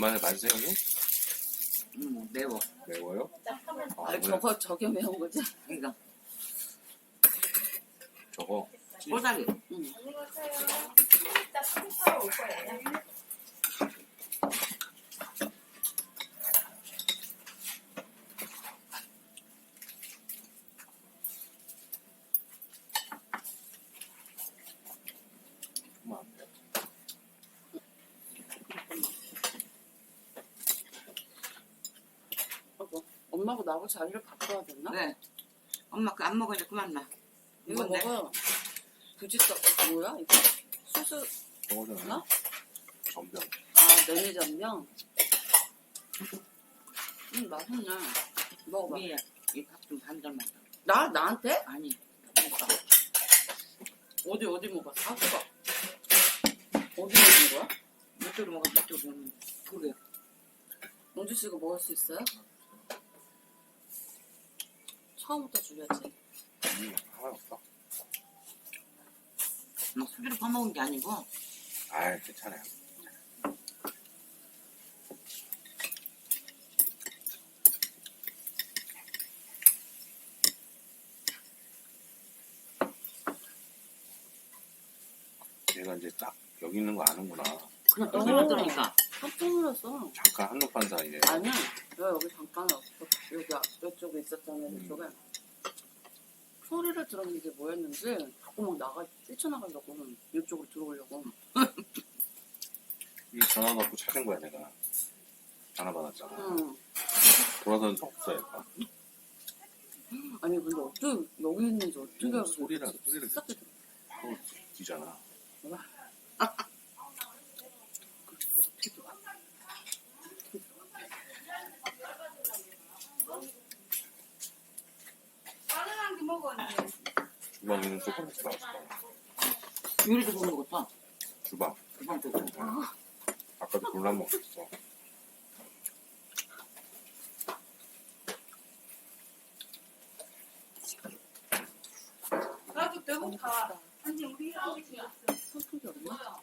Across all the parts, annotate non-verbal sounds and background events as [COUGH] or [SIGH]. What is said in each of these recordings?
맞으세요, 형님? 음, 매워. 매워요? 아, 아, 오늘 저거 저게 매운 거지? 그러니까 저거 꼬다리. 응. 정말 엄마하고 나하고 자리를 바꿔야 됐나? 왜? 엄마 그안 먹으니까 그만 나. 이거 뭔데? 먹어. 부지떡 뭐야 이거? 저거잖아. 어? 전병. 아 면이 전병. 음 맛있네. 먹어봐. 위에 이밥좀 더. 나 나한테? 아니. 그러니까. 어디 어디 먹었어? 아프가. 어디 먹은 거야? 이쪽으로 먹어, 이쪽으로. 두 개. 영주 씨 이거 먹을 수 있어요? 처음부터 줄였지. 음, 하나 없어. 막 수저로 퍼먹은 게 아니고. 아, 괜찮아요. 얘가 이제 딱 여기 있는 거 아는구나. 그냥 또 어. 생각들으니까. 깜짝 놀랐어. 잠깐 한눈판 사이에. 아니 야. 너 여기 잠깐 없어. 여기 앞- 이쪽에 있었잖아. 음. 이쪽에. 소리를 들었는데 뭐였는지 자꾸 막 나가 뛰쳐나가려고 이쪽으로 들어오려고. [LAUGHS] 이 전화 받고 찾은 거야, 내가. 전화 받았잖아. 응. 돌아다니면서 없어, 얘가. 아니 근데 어떻게 여기 있는지 어떻게 음, 알고 소리랑? 소리를 싹 들어. 바로 뒤잖아. 어 [LAUGHS] 떻게 들어가? 이제. 주방에는 조금 들어왔어. 요리도 못 먹었어. 주방. 그만 두고. 아까도 굴란 먹었어. 나도 배고파. 아니 우리 있어. 선풍기 없나?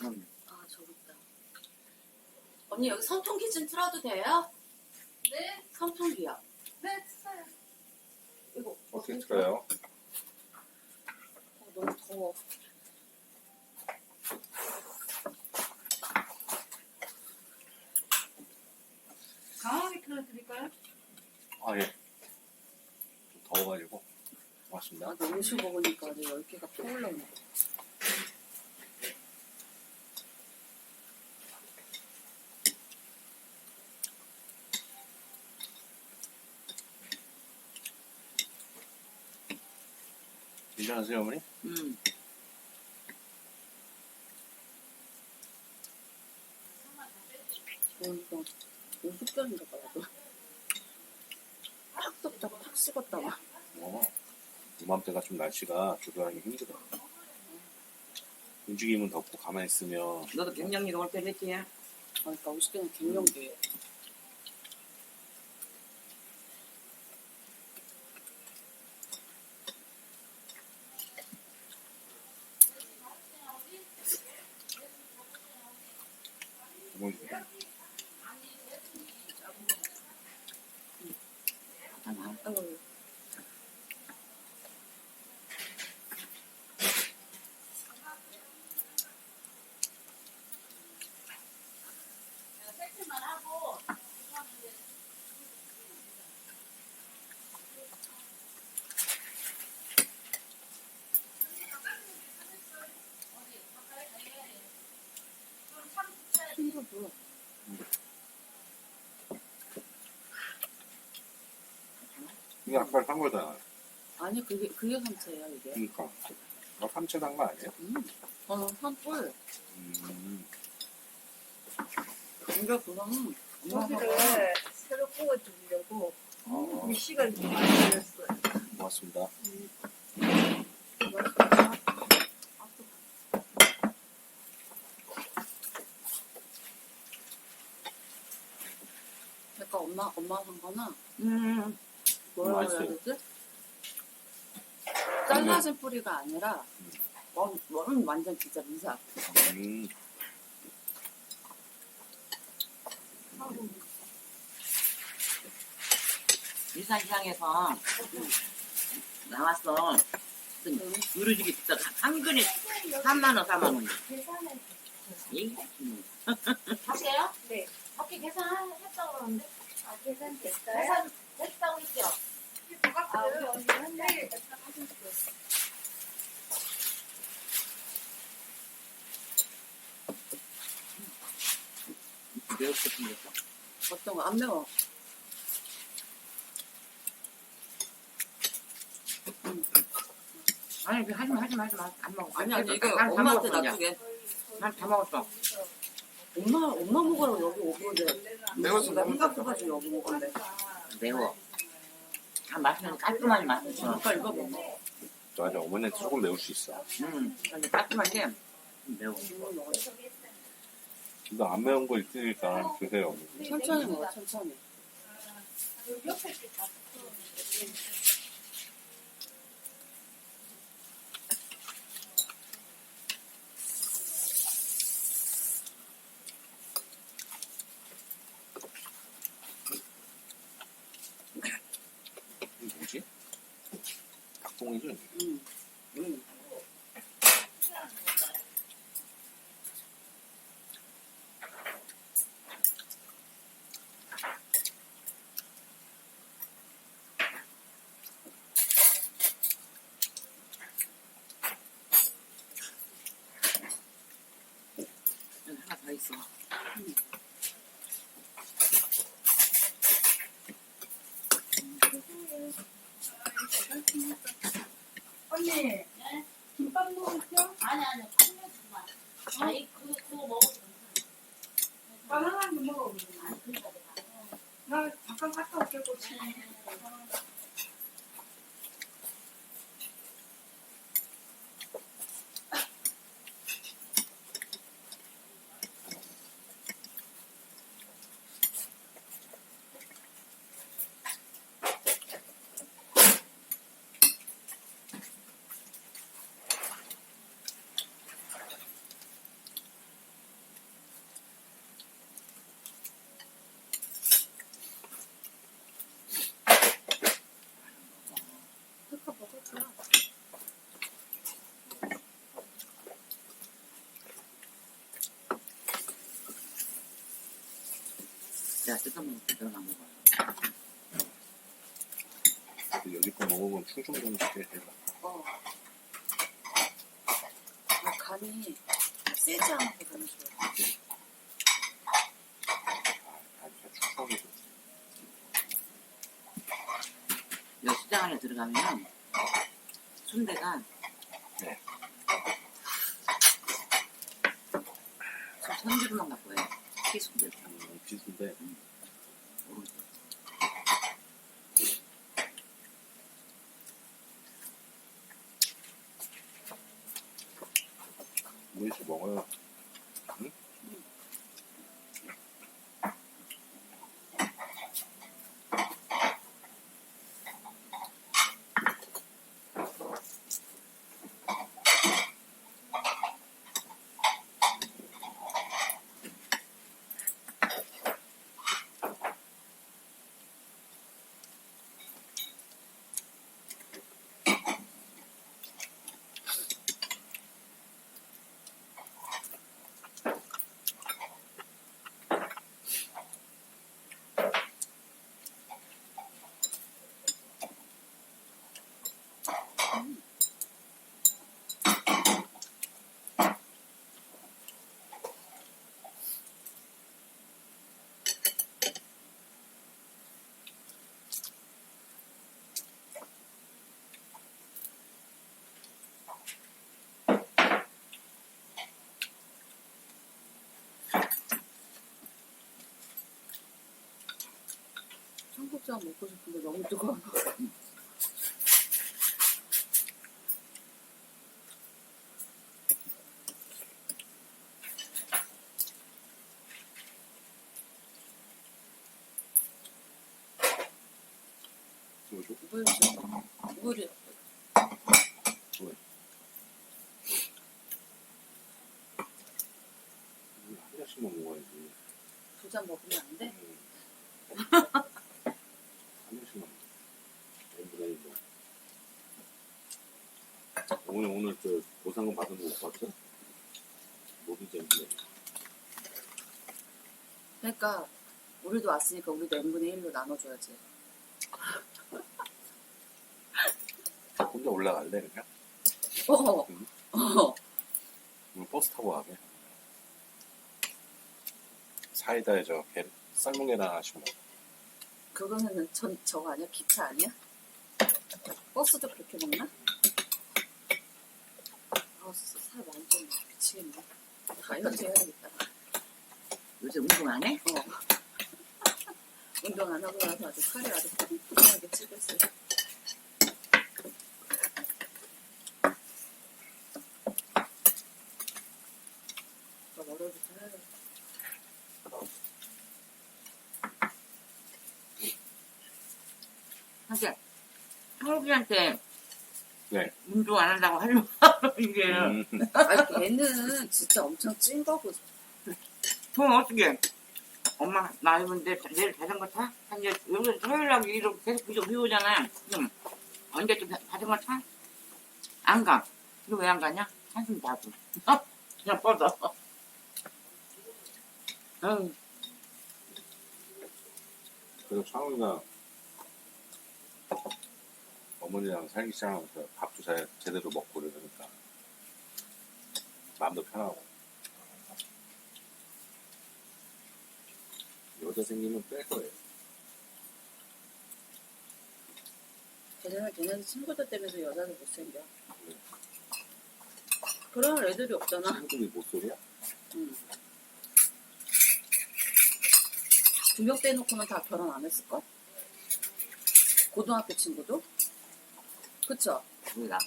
음. 아 저기 있다. 언니 여기 선풍기 좀 틀어도 돼요? 네, 선풍기야. 네, 됐어요. 이거 어떻게 틀어요? 어, 너무 더워. 강하게 틀어드릴까요? 아, 예. 좀 더워가지고. 고맙습니다. 아, 나 음식 먹으니까 내 열기가 떠올 괜찮으세요, 어머니? 음. 그러니까 우습견인가 봐, 나도. 팍 덥다, 팍 식었다, 막. 어. 이맘때가 좀 날씨가 조절하기 힘들어. 움직이면 덥고 가만히 있으면 너도 갱년기가 올때 됐지? 아, 그러니까 우습견은 갱년기. 어머니 좀 하나. 아이고, 힘들어 보여. 이게 아까 산 거잖아. 아니, 그게, 그게 삼채예요, 이게. 그러니까. 나 삼채 단거 아니에요? 음. 저는 산불. 음. 이게 그거는 고기를 새로 구워 주려고 아, 이 시간이 좀 많이 걸렸어요. 고맙습니다. 그러니까 엄마, 엄마 산 거는 음. 뭐라 그래야 맛있어요. 되지? 잘라진 뿌리가 아니라 원, 원은 완전 진짜 미사. 음, 일산시장에서 나왔어. 누르지기 비싸. 한 근에 3만 원, 4만 원. 음. 하세요? 네. 밖에 계산했다고 그러는데? 아, 계산 됐어요? 계산 됐다고 했죠? 아, 우리 언니 한달 하셨어요. 매웠게 생겼어. 어떤 거 안 매워. 아니, 그 하지 마, 하지 마, 하지 마. 안 먹어. 아니, 아니, 이거 엄마한테 놔두게. 난다 먹었어. 엄마, 엄마 먹으라고 여기 오는데. 매워서 나 생각해가지고 여기 먹었는데. 매워. 아, 맛있는 깔끔하니 맛있어. 그러니까 이거 먹어. 맞아. 어머니한테 조금 매울 수 있어. 음, 근데 깔끔한데 매워. 이거 먹어. 근데 안 매운 거 있으니까 드세요. 천천히 먹어, 천천히. 옆에 게 다. 이게 뭐지? 닭봉이죠? 음. 음. 여기 하나 더 있어. 언니, 김밥 먹을게요? 아니, 아니, 콩나물만. 아니, 그, 그거 먹어도 괜찮아. 바나나 좀 먹어. 아니, 그러니까 내가. 나 잠깐 갔다 올게, 고치. 그거 먹었구나. 내가 뜯어 먹을게. 너나 먹어. 근데 여기 거 먹으면 충청도식에 해봐. 어. 아, 간이 세지 않고 너무 좋아. 아, 아니야, 충청도. 여기 시장 안에 들어가면 순대가 네. 저 손질만 갖고 해. 피순대. 음, 비슷한데. 우리씩 먹어요. 응? 청국장 먹고 싶은데 너무 뜨거워. 뭐죠? 물이죠. 물이 물 한 잔씩만 먹어야지. 두 잔 먹으면 안 돼? 음. 한 잔씩만. 엠브레이 뭐. 오늘 오늘 저 보상금 받은 거 못 봤어? 모비지 엠브레이. 그러니까 우리도 왔으니까 우리도 n분의 1로 나눠줘야지. 혼자 올라갈래 그냥? 어. 응. 어. 오늘 버스 타고 가게. 사이다에 저 계, 삶은 계란 하나씩 먹어. 그거는 전 저거 아니야? 기차 아니야? 버스도 그렇게 먹나? 아, 진짜 살 많이 쪘네. 미치겠네. 다이어트 해야겠다. 요새 운동 안 해? 어. [LAUGHS] 운동 안 하고 나서 아주 살이 아주 뚱뚱하게 찌겠어요. 저 월요일부터 해야겠다. 사실 한국이한테 네. 운동 안 한다고 하려고 이게 음, 아니, 걔는 진짜 엄청 찐 거고. 돈 어떻게 엄마 나 입은데 내일 자전거 타? 이제 여기서 토요일 날 이렇게 계속 부족 비 오잖아 지금 언제 좀 자전거 타? 안 가. 너 왜 안 가냐? 한숨 자고 [LAUGHS] 그냥 뻗어 응. 그래서 창우이가 어머니랑 살기 시작하면서 밥도 잘 제대로 먹고 그러니까 마음도 편하고 여자 생기면 뺄 거예요. 걔네는 걔네 친구들 때문에 여자들 못생겨. 그런 애들이 없잖아. 친구들이 못 소리야? 응. 두명 떼놓고는 다 결혼 안 했을걸? 고등학교 친구도? 그쵸? 몰라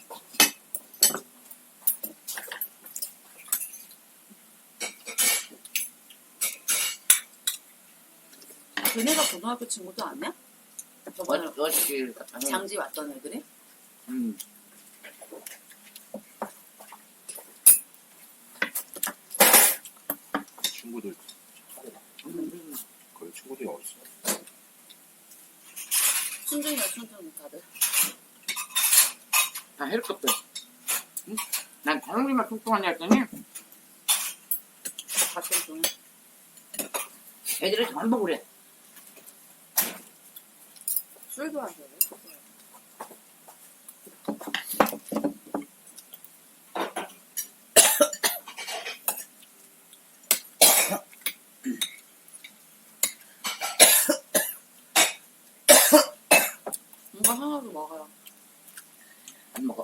걔네가 고등학교 친구도 아니야? 저번에 장지 왔던 애들이? 음. 친구들 차례다. 음. 거기 친구들이 어딨어? 순준이야 순준 다들 다 헬컵들 응? 난 다른 일만 뚱뚱하냐 했더니 같은 중 애들이 전부 그래. 술도 하세요 이거 하나도 먹어요 안 먹어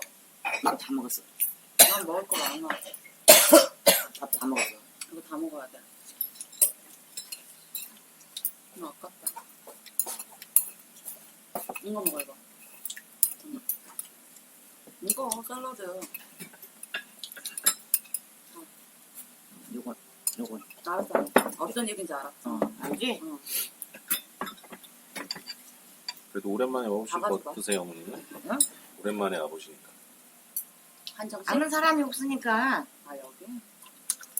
막 다 먹었어 난 먹을 거 많아 밥 다 먹었어 이거 다 먹어야 돼. 이거 아깝다. 이 거 먹어, 이거. 응. 이거 샐러드. 요건 요건 알았어. 어떤 얘기인지 알았어. 어 알지? 응. 그래도 오랜만에 다 가져가. 어떠세요, 어머니는? 응? 오랜만에 와보시니까. 한 정식? 아는 사람이 없으니까 아, 여기?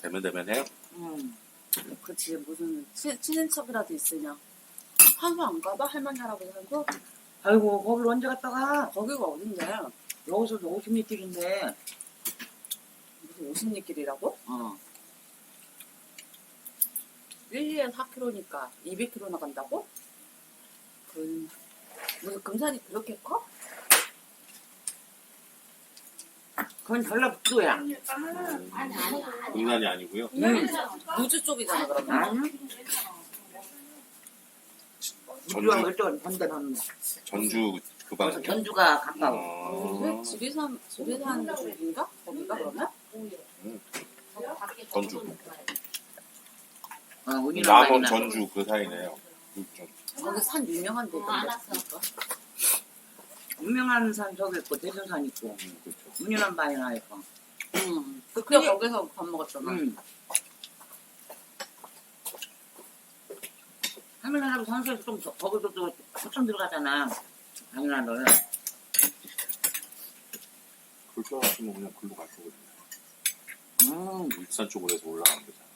대면 대면 해요? 음. 그치, 무슨 친, 친인척이라도 있으냐. 한수 안 가봐? 할머니, 할아버지 한수? 아이고 거기를 언제 갔다 가 거기가 어딘데? 여기서도 50m길인데 무슨 50리 길이라고? 어 1, 2에 4km니까 200km 나간다고? 그, 무슨 금산이 그렇게 커? 그건 전라북도야 아니 아니 아니. 인간이 아니고요. 응. 우주 쪽이잖아, 그러면. 아니 전주, 이쪽은 반대 반대 전주 그 그래서 방향이요? 전주가 가까워 어, 왜 지리산, 지리산 쪽인가? 거기가 그러면? 전주. 어, 운이랑 남원 많이 전주 그 사이네요. 좀 거기 산 유명한 데 어, 안 있던데. 왔어. 유명한 산 저기 있고 대전산 있고 음, 그렇죠. 운이랑 바이나 있고 응. 그때 거기서 밥 먹었잖아. 응. 할머니하고 산소에서 좀 더- 거기도 또 초점 들어가잖아 당연한 너는 글자 같으면 그냥 글로 갈 거거든요. 음 일산 쪽으로 해서 올라가는 거잖아.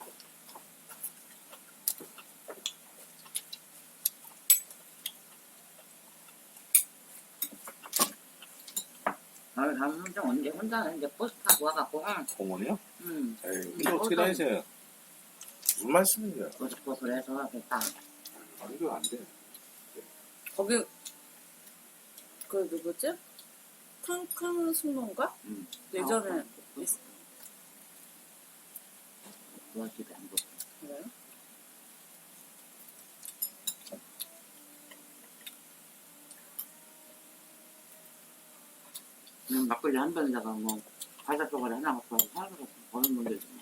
나는 다음 혼자 언제 혼자 이제 버스 타고 와갖고 응, 공원이요? 응 에이, 근데 어떻게 다니세요? 무슨 말씀이세요? 버스 버스해서 됐다 아니도 안 돼. 거기 그 누구지? 큰큰 숙모인가? 응. 예전에 그 집에 안 좋고 그래요? 그냥 막걸리 한 병에다가 뭐 과자 쪼가리 하나 먹고 사서 버는 분들도 뭐. 아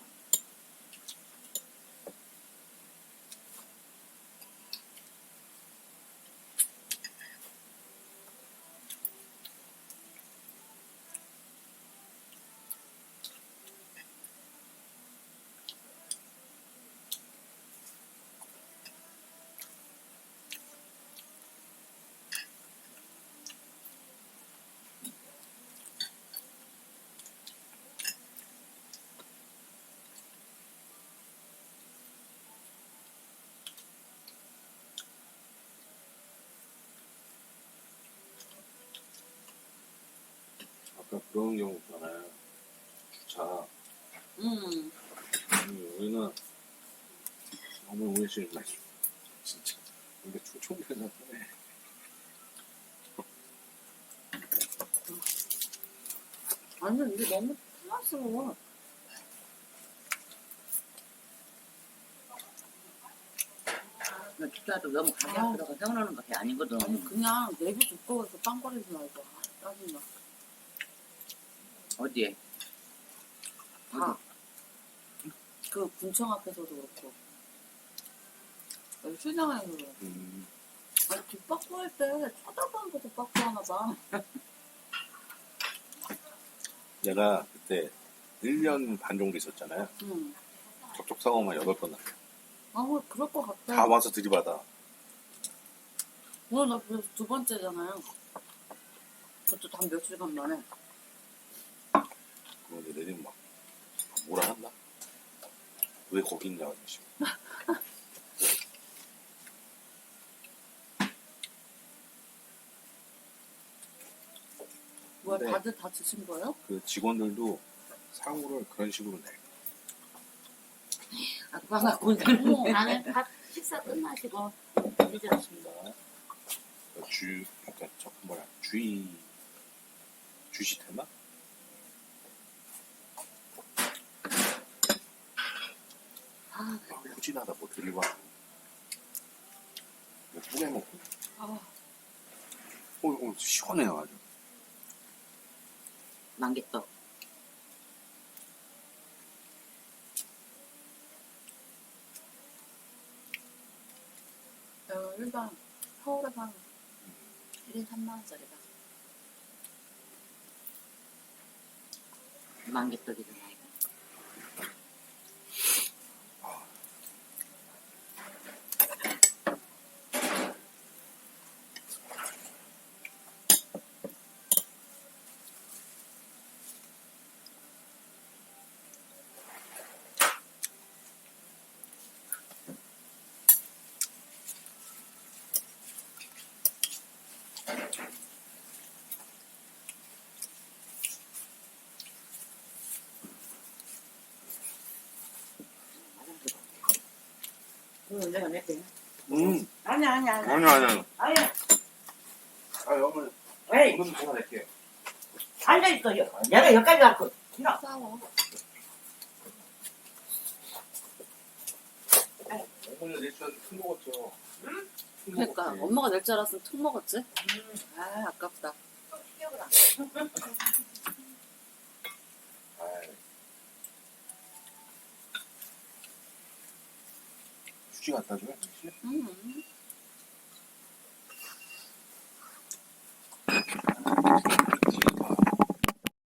까 그런 경우 있잖아요. 주차. 음. 음, 우리는 너무 우회실 날 진짜. 근데 충청도에서 해. 아니 이게 너무. 근데 주차도 너무 가게 아. 앞에다가 세워놓는 것이 아니거든 아니 그냥 내비 두꺼워서 빵거리지 말고 아, 짜증나. 어디에? 다. 그 군청 앞에서도 그렇고. 여기 시장에서도 그렇고. 음, 아니 뒷바퀴 할때 쳐다보는 것도 바퀴 하나 봐. 내가 그때 1년 반 정도 있었잖아요. 응. 접촉 사고만 8번 났어. 아, 뭐 그럴 것 같아. 다 와서 들이받아. 오늘 나 그래서 두 번째잖아요. 그것도 단 며칠간 만에. 그런데 내리면 막 뭐라 한다? 왜 거기 있냐고 지금. 뭐야, 네. 다들 다치신 거예요? 그 직원들도 사고를 그런 식으로 내. 아빠가 어머. 나는 밥 식사 끝나시고 늦었습니다. 그 주, 그러니까 저 뭐야 주의 주시테나? 아, 아, 후진하다 뭐 들이받고. 뿌개 먹고. 아, 어, 어, 시원해요 아주. 어, 일단 서울에서 한 1인 3만원짜리다. 만개떡이잖아 그 럼 내가 낼게 음, 아니야 아니야 아니야 아니 아니. 아니야 아 어머니, 에이 이건 제가 낼게요. 앉아있어 여- 내가 여기까지 갖고 싫어 싸워. 어머니 내주셔서 큰 거겠죠. 응? 그러니까 엄마가 낼 줄 알았으면 툭 먹었지? 아, 아깝다. 굳이 갖다 줘요, 역시. 음.